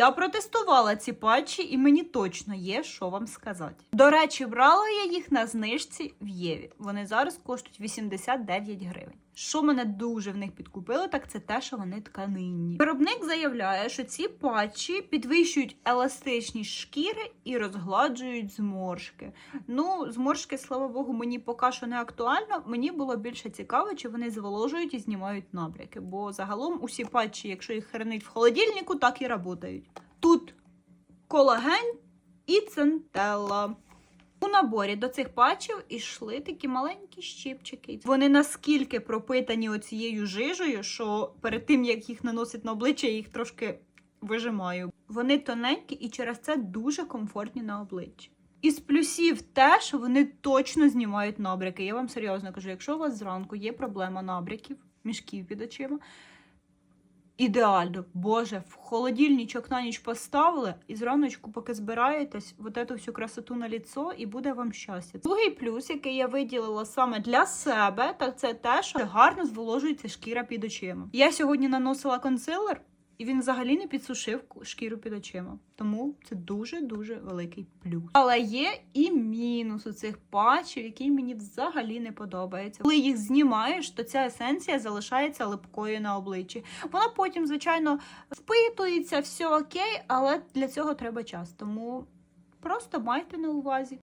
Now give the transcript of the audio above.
Я протестувала ці патчі, і мені точно є, що вам сказати. До речі, брала я їх на знижці в Єві. Вони зараз коштують 89 гривень. Що мене дуже в них підкупило, так це те, що вони тканинні. Виробник заявляє, що ці патчі підвищують еластичність шкіри і розгладжують зморшки. Ну, зморшки, слава Богу, мені поки що не актуально. Мені було більше цікаво, чи вони зволожують і знімають набряки. Бо загалом усі патчі, якщо їх хранить в холодильнику, так і працюють. Тут колаген і центелла. Наборі до цих патчів ішли такі маленькі щипчики. Вони наскільки пропитані оцією жижею, що перед тим як їх наносить на обличчя, я їх трошки вижимаю. Вони тоненькі і через це дуже комфортні на обличчі. Із плюсів те, що вони точно знімають набряки. Я вам серйозно кажу, якщо у вас зранку є проблема набряків, мішків під очима, ідеально, боже, в холодильничок на ніч поставили, і зраночку, поки збираєтесь, вот эту всю красоту на ліцо, і буде вам щастя. Другий плюс, який я виділила саме для себе, так це те, що гарно зволожується шкіра під очима. Я сьогодні наносила консилер. І він взагалі не підсушив шкіру під очима. Тому це дуже-дуже великий плюс. Але є і мінус у цих патчів, який мені взагалі не подобається. Коли їх знімаєш, то ця есенція залишається липкою на обличчі. Вона потім, звичайно, впитується, все окей, але для цього треба час. Тому просто майте на увазі.